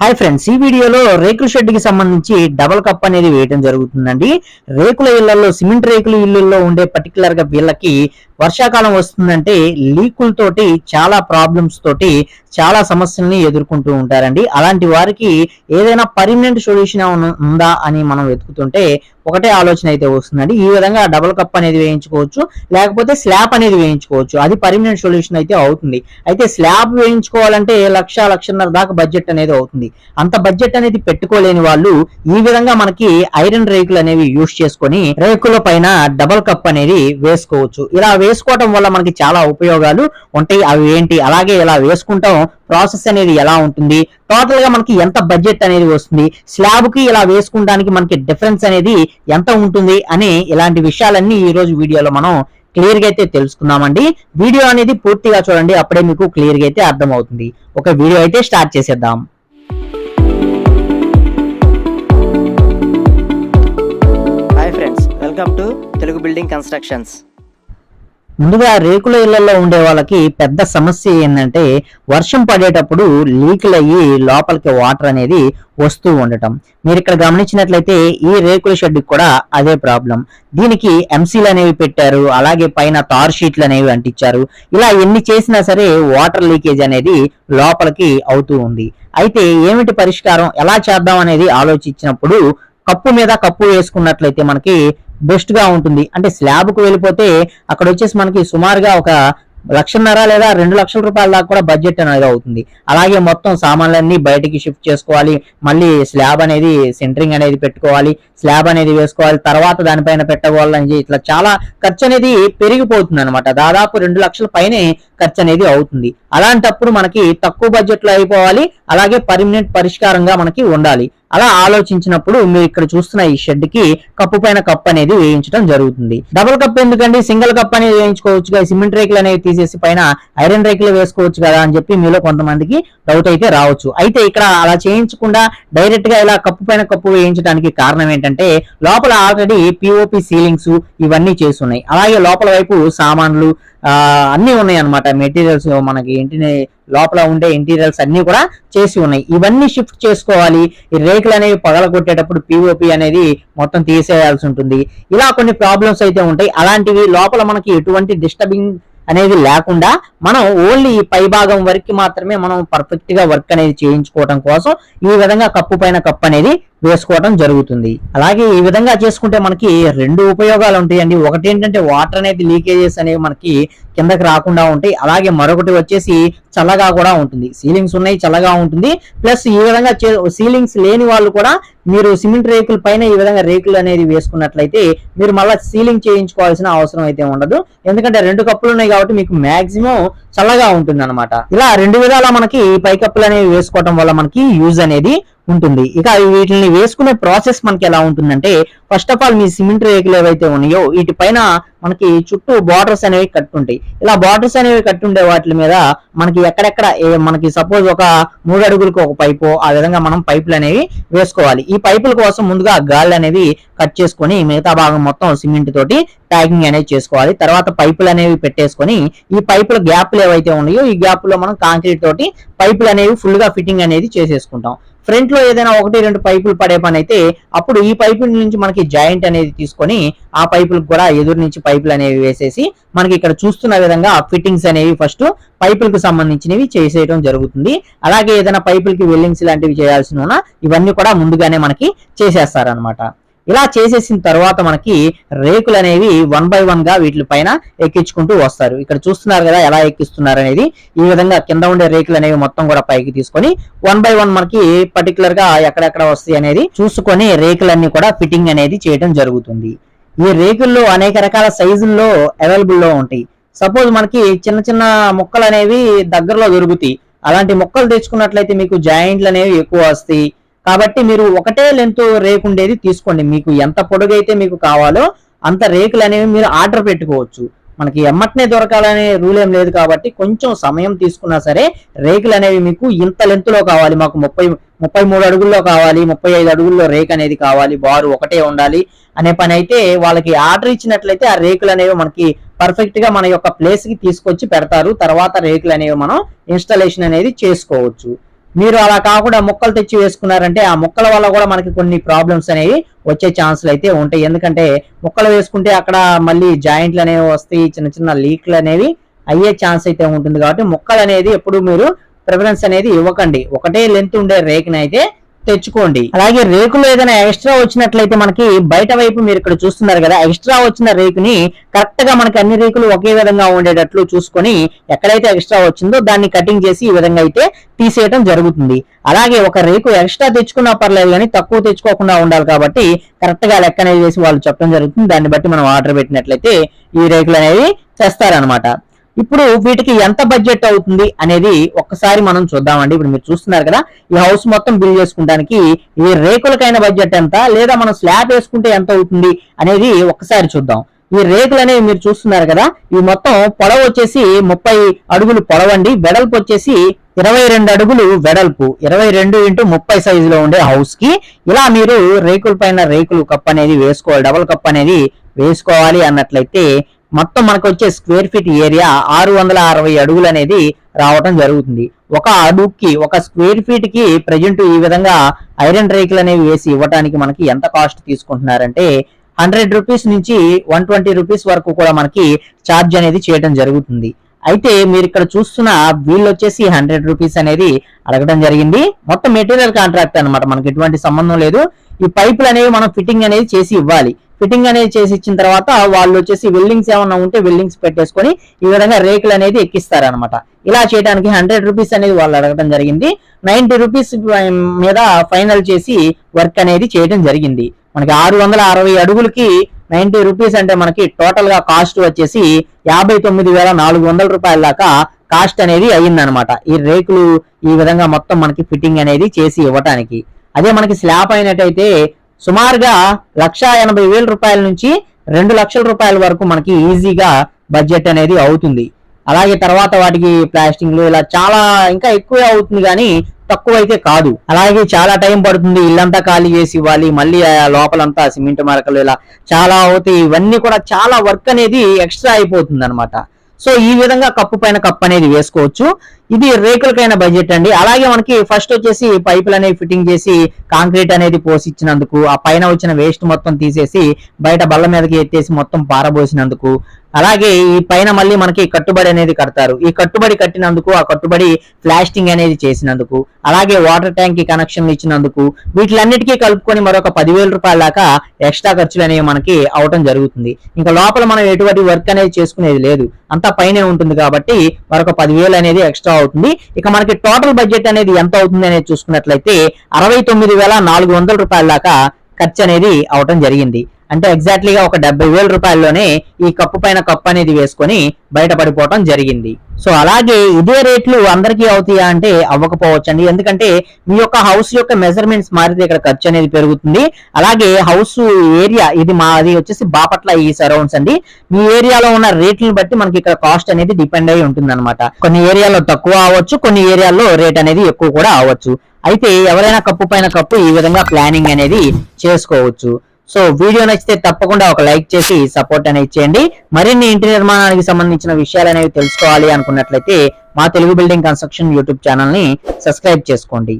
Hi friends ఈ వీడియోలో రేకుల షెడ్కి సంబంధించి డబల్ కప్ అనేది వేయడం జరుగుతుందండి. రేకుల ఇళ్ళలో సిమెంట్ రేకుల ఇళ్ళలో ఉండే పర్టికులర్గా వీళ్ళకి వర్షాకాలం వస్తుందంటే లీకులతోటి చాలా ప్రాబ్లమ్స్ తోటి చాలా సమస్యల్ని ఎదుర్కొంటూ ఉంటారండి. అలాంటి వారికి ఏదైనా పర్మనెంట్ సొల్యూషన్ ఉందా అని మనం వెతుకుతుంటే ఒకటే ఆలోచన అయితే వస్తుందండి. ఈ విధంగా డబుల్ కప్ అనేది వేయించుకోవచ్చు. లేకపోతే స్లాబ్ అనేది వేయించుకోవచ్చు. అది పర్మనెంట్ సొల్యూషన్ అయితే అవుతుంది. అయితే స్లాబ్ వేయించుకోవాలంటే లక్ష లక్షన్నర దాకా బడ్జెట్ అనేది అవుతుంది. అంత బడ్జెట్ అనేది పెట్టుకోలేని వాళ్ళు ఈ విధంగా మనకి ఐరన్ రేకులు అనేవి యూస్ చేసుకొని రేకుల పైన డబల్ కప్ అనేది వేసుకోవచ్చు. ఇలా వేసుకోవటం వల్ల మనకి చాలా ఉపయోగాలు ఉంటాయి. అవి ఏంటి? అలాగే ఇలా వేసుకుంటాం. ప్రాసెస్ అనేది ఎలా ఉంటుంది? టోటల్గా మనకి ఎంత బడ్జెట్ అనేది వస్తుంది? స్లాబ్కి ఇలా వేసుకుంటానికి మనకి డిఫరెన్స్ అనేది ఎంత ఉంటుంది అని ఇలాంటి విషయాలన్నీ ఈ రోజు వీడియోలో మనం క్లియర్గా అయితే తెలుసుకుందామండి. వీడియో అనేది పూర్తిగా చూడండి అప్పుడే మీకు క్లియర్గా అయితే అర్థమవుతుంది. ఒక వీడియో అయితే స్టార్ట్ చేసేద్దాం. Hi friends welcome to Telugu building constructions ముందుగా రేకుల ఇళ్ళలో ఉండే వాళ్ళకి పెద్ద సమస్య ఏంటంటే వర్షం పడేటప్పుడు లీకులు అయ్యి లోపలికి వాటర్ అనేది వస్తూ ఉండటం. మీరు ఇక్కడ గమనించినట్లయితే ఈ రేకుల షెడ్ కూడా అదే ప్రాబ్లం. దీనికి ఎంసీలు అనేవి పెట్టారు అలాగే పైన తార్ షీట్లు అనేవి అంటించారు. ఇలా ఎన్ని చేసినా సరే వాటర్ లీకేజ్ అనేది లోపలికి అవుతూ ఉంది. అయితే ఏమిటి పరిష్కారం ఎలా చేద్దాం అనేది ఆలోచించినప్పుడు కప్పు మీద కప్పు వేసుకున్నట్లయితే మనకి బెస్ట్గా ఉంటుంది. అంటే స్లాబ్కు వెళ్ళిపోతే అక్కడ వచ్చేసి మనకి సుమారుగా ఒక లక్షన్నర లేదా రెండు లక్షల రూపాయల దాకా కూడా బడ్జెట్ అనేది అవుతుంది. అలాగే మొత్తం సామాన్లన్నీ బయటికి షిఫ్ట్ చేసుకోవాలి. మళ్ళీ స్లాబ్ అనేది సెంటరింగ్ అనేది పెట్టుకోవాలి. స్లాబ్ అనేది వేసుకోవాలి. తర్వాత దానిపైన పెట్టకూడదని ఇట్లా చాలా ఖర్చు అనేది పెరిగిపోతుంది అనమాట దాదాపు రెండు లక్షల పైనే ఖర్చు అనేది అవుతుంది. అలాంటప్పుడు మనకి తక్కువ బడ్జెట్లో అయిపోవాలి. అలాగే పర్మనెంట్ పరిష్కారంగా మనకి ఉండాలి. అలా ఆలోచించినప్పుడు మీరు ఇక్కడ చూస్తున్న ఈ షెడ్కి కప్పు పైన కప్ అనేది వేయించడం జరుగుతుంది. డబుల్ కప్ ఎందుకండి? సింగిల్ కప్ అనేది వేయించుకోవచ్చు సిమెంట్ రేకులు అనేవి తీసేసి పైన ఐరన్ రేకులు వేసుకోవచ్చు కదా అని చెప్పి మీలో కొంతమందికి డౌట్ అయితే రావచ్చు. అయితే ఇక్కడ అలా చేయించకుండా డైరెక్ట్గా ఇలా కప్పు పైన కప్పు వేయించడానికి కారణం ఏంటంటే లోపల ఆల్రెడీ పిఓపి సీలింగ్స్ ఇవన్నీ చేసి ఉన్నాయి. అలాగే లోపల వైపు సామాన్లు అన్నీ ఉన్నాయి అనమాట మెటీరియల్స్ మనకి ఇంటిని లోపల ఉండే ఇంటీరియల్స్ అన్ని కూడా చేసి ఉన్నాయి. ఇవన్నీ షిఫ్ట్ చేసుకోవాలి. ఈ రేకులు అనేవి పగల కొట్టేటప్పుడు పిఓపి అనేది మొత్తం తీసేయాల్సి ఉంటుంది. ఇలా కొన్ని ప్రాబ్లమ్స్ అయితే ఉంటాయి. అలాంటివి లోపల మనకి ఎటువంటి డిస్టర్బింగ్ అనేది లేకుండా మనం ఓన్లీ ఈ పై భాగం వరకు మాత్రమే మనం పర్ఫెక్ట్గా వర్క్ అనేది చేయించుకోవడం కోసం ఈ విధంగా కప్పు పైన కప్పు అనేది వేసుకోవడం జరుగుతుంది. అలాగే ఈ విధంగా చేసుకుంటే మనకి రెండు ఉపయోగాలు ఉంటాయండి. ఒకటి ఏంటంటే వాటర్ అనేది లీకేజెస్ అనేవి మనకి కిందకి రాకుండా ఉంటాయి. అలాగే మరొకటి వచ్చేసి చల్లగా కూడా ఉంటుంది. సీలింగ్స్ ఉన్నాయి చల్లగా ఉంటుంది. ప్లస్ ఈ విధంగా సీలింగ్స్ లేని వాళ్ళు కూడా మీరు సిమెంట్ రేకుల పైన ఈ విధంగా రేకులు అనేది వేసుకున్నట్లయితే మీరు మళ్ళీ సీలింగ్ చేయించుకోవాల్సిన అవసరం అయితే ఉండదు. ఎందుకంటే రెండు కప్పులు ఉన్నాయి కాబట్టి మీకు మాక్సిమం చల్లగా ఉంటుంది అనమాట ఇలా రెండు విధాలా మనకి పై కప్పులు అనేవి వేసుకోవడం వల్ల మనకి యూజ్ అనేది ఉంటుంది. ఇక వీటిని వేసుకునే ప్రాసెస్ మనకి ఎలా ఉంటుందంటే ఫస్ట్ ఆఫ్ ఆల్ మీ సిమెంట్ రేకులు ఏవైతే ఉన్నాయో వీటి పైన మనకి చుట్టూ బార్డర్స్ అనేవి కట్టుంటాయి. ఇలా బార్డర్స్ అనేవి కట్టుండే వాటి మీద మనకి ఎక్కడెక్కడ మనకి సపోజ్ ఒక మూడు అడుగులకు ఒక పైపు ఆ విధంగా మనం పైపులు అనేవి వేసుకోవాలి. ఈ పైపుల కోసం ముందుగా గాళ్ళు అనేవి కట్ చేసుకొని మిగతా భాగం మొత్తం సిమెంట్ తోటి ప్యాకింగ్ అనేది చేసుకోవాలి. తర్వాత పైపులు అనేవి పెట్టేసుకొని ఈ పైపుల గ్యాప్లు ఏవైతే ఉన్నాయో ఈ గ్యాప్లో మనం కాంక్రీట్ తోటి పైపులు అనేవి ఫుల్గా ఫిట్టింగ్ అనేది చేసేసుకుంటాం. ఫ్రంట్లో ఏదైనా ఒకటి రెండు పైపులు పడే పని అయితే అప్పుడు ఈ పైపుల నుంచి మనకి జాయింట్ అనేది తీసుకొని ఆ పైపులకు కూడా ఎదురు నుంచి పైపులు అనేవి వేసేసి మనకి ఇక్కడ చూస్తున్న విధంగా ఫిట్టింగ్స్ అనేవి ఫస్ట్ పైపులకు సంబంధించినవి చేసేయడం జరుగుతుంది. అలాగే ఏదైనా పైపులకి వెల్లింగ్స్ లాంటివి చేయాల్సిన ఇవన్నీ కూడా ముందుగానే మనకి చేసేస్తారనమాట ఇలా చేసేసిన తర్వాత మనకి రేకులు అనేవి వన్ బై వన్గా వీటి పైన ఎక్కించుకుంటూ వస్తారు. ఇక్కడ చూస్తున్నారు కదా ఎలా ఎక్కిస్తున్నారు అనేది. ఈ విధంగా కింద ఉండే రేకులు అనేవి మొత్తం కూడా పైకి తీసుకొని వన్ బై వన్ మనకి పర్టికులర్గా ఎక్కడెక్కడ వస్తాయి అనేది చూసుకొని రేకులన్నీ కూడా ఫిట్టింగ్ అనేది చేయడం జరుగుతుంది. ఈ రేకుల్లో అనేక రకాల సైజుల్లో అవైలబుల్లో ఉంటాయి. సపోజ్ మనకి చిన్న చిన్న మొక్కలు అనేవి దగ్గరలో దొరుకుతాయి. అలాంటి మొక్కలు తెచ్చుకున్నట్లయితే మీకు జాయింట్లు అనేవి ఎక్కువ వస్తాయి. కాబట్టి మీరు ఒకటే లెంత్ రేకు ఉండేది తీసుకోండి. మీకు ఎంత పొడుగైతే మీకు కావాలో అంత రేకులు అనేవి మీరు ఆర్డర్ పెట్టుకోవచ్చు. మనకి ఎమ్మటనే దొరకాలనే రూల్ ఏం లేదు కాబట్టి కొంచెం సమయం తీసుకున్నా సరే రేకులు అనేవి మీకు ఇంత లెంత్లో కావాలి. మాకు ముప్పై ముప్పై మూడు అడుగుల్లో కావాలి. ముప్పై ఐదు అడుగుల్లో రేక్ అనేది కావాలి. బారు ఒకటే ఉండాలి అనే పని అయితే వాళ్ళకి ఆర్డర్ ఇచ్చినట్లయితే ఆ రేకులు అనేవి మనకి పర్ఫెక్ట్గా మన యొక్క ప్లేస్కి తీసుకొచ్చి పెడతారు. తర్వాత రేకులు అనేవి మనం ఇన్స్టాలేషన్ అనేది చేసుకోవచ్చు. మీరు అలా కాకుండా ముక్కలు తెచ్చి వేసుకున్నారంటే ఆ ముక్కల వల్ల కూడా మనకి కొన్ని ప్రాబ్లమ్స్ అనేవి వచ్చే ఛాన్సులు అయితే ఉంటాయి. ఎందుకంటే ముక్కలు వేసుకుంటే అక్కడ మళ్ళీ జాయింట్లు అనేవి వస్తాయి చిన్న చిన్న లీక్లు అనేవి అయ్యే ఛాన్స్ అయితే ఉంటుంది. కాబట్టి ముక్కలు అనేది ఎప్పుడు మీరు ప్రిఫరెన్స్ అనేది ఇవ్వకండి. ఒకటే లెంత్ ఉండే రేకుని అయితే తెచ్చుకోండి. అలాగే రేకులు ఏదైనా ఎక్స్ట్రా వచ్చినట్లయితే మనకి బయట వైపు మీరు ఇక్కడ చూస్తున్నారు కదా ఎక్స్ట్రా వచ్చిన రేకుని కరెక్ట్గా మనకి అన్ని రేకులు ఒకే విధంగా ఉండేటట్లు చూసుకొని ఎక్కడైతే ఎక్స్ట్రా వచ్చిందో దాన్ని కటింగ్ చేసి ఈ విధంగా అయితే తీసేయటం జరుగుతుంది. అలాగే ఒక రేకు ఎక్స్ట్రా తెచ్చుకున్నా పర్లేదు కానీ తక్కువ తెచ్చుకోకుండా ఉండాలి కాబట్టి కరెక్ట్గా లెక్క అనేది చేసి వాళ్ళు చెప్పడం జరుగుతుంది. దాన్ని బట్టి మనం ఆర్డర్ పెట్టినట్లయితే ఈ రేకులు అనేవి చేస్తారనమాట ఇప్పుడు వీటికి ఎంత బడ్జెట్ అవుతుంది అనేది ఒక్కసారి మనం చూద్దామండి. ఇప్పుడు మీరు చూస్తున్నారు కదా ఈ హౌస్ మొత్తం బిల్డ్ చేసుకోవడానికి ఈ రేకులకైన బడ్జెట్ ఎంత లేదా మనం స్లాబ్ వేసుకుంటే ఎంత అవుతుంది అనేది ఒక్కసారి చూద్దాం. ఈ రేకులు అనేవి మీరు చూస్తున్నారు కదా ఈ మొత్తం పొడవు వచ్చేసి ముప్పై అడుగులు పొడవండి. వెడల్పు వచ్చేసి ఇరవై రెండు అడుగులు వెడల్పు. ఇరవై రెండు ఇంటూ ముప్పై సైజులో ఉండే హౌస్కి ఇలా మీరు రేకుల పైన రేకులు కప్ అనేది వేసుకోవాలి డబుల్ కప్ అనేది వేసుకోవాలి అన్నట్లయితే మొత్తం మనకు వచ్చే స్క్వేర్ ఫీట్ ఏరియా ఆరు వందల అరవై అడుగులు అనేది రావటం జరుగుతుంది. ఒక అడుగుకి ఒక స్క్వేర్ ఫీట్కి ప్రజెంట్ ఈ విధంగా ఐరన్ రేకులు అనేవి వేసి ఇవ్వడానికి మనకి ఎంత కాస్ట్ తీసుకుంటున్నారంటే హండ్రెడ్ రూపీస్ నుంచి వన్ ట్వంటీ రూపీస్ వరకు కూడా మనకి ఛార్జ్ అనేది చేయడం జరుగుతుంది. అయితే మీరు ఇక్కడ చూస్తున్న వీళ్ళు వచ్చేసి హండ్రెడ్ రూపీస్ అనేది అడగడం జరిగింది. మొత్తం మెటీరియల్ కాంట్రాక్ట్ అనమాట మనకి ఎటువంటి సంబంధం లేదు. ఈ పైపులు అనేవి మనం ఫిట్టింగ్ అనేది చేసి ఇవ్వాలి. ఫిట్టింగ్ అనేది చేసి ఇచ్చిన తర్వాత వాళ్ళు వచ్చేసి వెల్డింగ్స్ ఏమన్నా ఉంటే వెల్డింగ్స్ పెట్టేసుకొని ఈ విధంగా రేకులు అనేది ఎక్కిస్తారనమాట ఇలా చేయడానికి హండ్రెడ్ రూపీస్ అనేది వాళ్ళు అడగడం జరిగింది. నైన్టీ రూపీస్ మీద ఫైనల్ చేసి వర్క్ అనేది చేయడం జరిగింది. మనకి ఆరు వందల అరవై అడుగులకి నైన్టీ రూపీస్ అంటే మనకి టోటల్గా కాస్ట్ వచ్చేసి యాభై తొమ్మిది వేల నాలుగు వందల రూపాయల దాకా కాస్ట్ అనేది అయ్యిందనమాట ఈ రేకులు ఈ విధంగా మొత్తం మనకి ఫిట్టింగ్ అనేది చేసి ఇవ్వటానికి. అదే మనకి స్లాబ్ అయినట్టయితే సుమారుగా లక్ష ఎనభై వేల రూపాయల నుంచి రెండు లక్షల రూపాయల వరకు మనకి ఈజీగా బడ్జెట్ అనేది అవుతుంది. అలాగే తర్వాత వాటికి ప్లాస్టింగ్లు ఇలా చాలా ఇంకా ఎక్కువే అవుతుంది కానీ తక్కువ అయితే కాదు. అలాగే చాలా టైం పడుతుంది ఇల్లంతా ఖాళీ చేసి ఇవ్వాలి మళ్ళీ ఆ లోపలంతా సిమెంట్ మరకలు ఇలా చాలా అవుతాయి ఇవన్నీ కూడా చాలా వర్క్ అనేది ఎక్స్ట్రా అయిపోతుంది అనమాట సో ఈ విధంగా కప్పు పైన కప్పు అనేది వేసుకోవచ్చు. ఇది రేకులకైన బడ్జెట్ అండి. అలాగే మనకి ఫస్ట్ వచ్చేసి పైపులు అనేవి ఫిట్టింగ్ చేసి కాంక్రీట్ అనేది పోసిచ్చినందుకు ఆ పైన వచ్చిన వేస్ట్ మొత్తం తీసేసి బయట బల్ల మీదకి ఎత్తేసి మొత్తం పారబోసినందుకు. అలాగే ఈ పైన మళ్ళీ మనకి కట్టుబడి అనేది కడతారు. ఈ కట్టుబడి కట్టినందుకు ఆ కట్టుబడి ప్లాస్టింగ్ అనేది చేసినందుకు అలాగే వాటర్ ట్యాంక్కి కనెక్షన్ ఇచ్చినందుకు వీటిలన్నిటికీ కలుపుకొని మరొక పదివేల రూపాయల దాకా ఎక్స్ట్రా ఖర్చులు అనేవి మనకి అవటం జరుగుతుంది. ఇంకా లోపల మనం ఎటువంటి వర్క్ అనేది చేసుకునేది లేదు. అంతా పైనే ఉంటుంది కాబట్టి మరొక పదివేలు అనేది ఎక్స్ట్రా అవుతుంది. ఇక మనకి టోటల్ బడ్జెట్ అనేది ఎంత అవుతుంది అనేది చూసుకున్నట్లయితే అరవై తొమ్మిది వేల నాలుగు వందల రూపాయల దాకా ఖర్చు అనేది అవటం జరిగింది. అంటే ఎగ్జాక్ట్లీగా ఒక డెబ్బై వేల రూపాయల్లోనే ఈ కప్పు పైన కప్పు అనేది వేసుకొని బయటపడిపోవటం జరిగింది. సో అలాగే ఇదే రేట్లు అందరికీ అవుతాయా అంటే అవ్వకపోవచ్చండి. ఎందుకంటే మీ యొక్క హౌస్ యొక్క మెజర్మెంట్స్ మారితే ఇక్కడ ఖర్చు అనేది పెరుగుతుంది. అలాగే హౌస్ ఏరియా ఇది మాది వచ్చేసి బాపట్ల ఈ సరౌండ్స్ అండి. మీ ఏరియాలో ఉన్న రేట్లను బట్టి మనకి ఇక్కడ కాస్ట్ అనేది డిపెండ్ అయి ఉంటుంది కొన్ని ఏరియాలో తక్కువ అవ్వచ్చు కొన్ని ఏరియాల్లో రేట్ అనేది ఎక్కువ కూడా అవ్వచ్చు. అయితే ఎవరైనా కప్పు పైన కప్పు ఈ విధంగా ప్లానింగ్ అనేది చేసుకోవచ్చు. సో వీడియో నచ్చితే తప్పకుండా ఒక లైక్ చేసి సపోర్ట్ అనేది చేయండి. మరిన్ని ఇంటి నిర్మాణానికి సంబంధించిన విషయాలు అనేవి తెలుసుకోవాలి అనుకున్నట్లయితే మా తెలుగు బిల్డింగ్ కన్స్ట్రక్షన్ యూట్యూబ్ ఛానల్ని సబ్స్క్రైబ్ చేసుకోండి.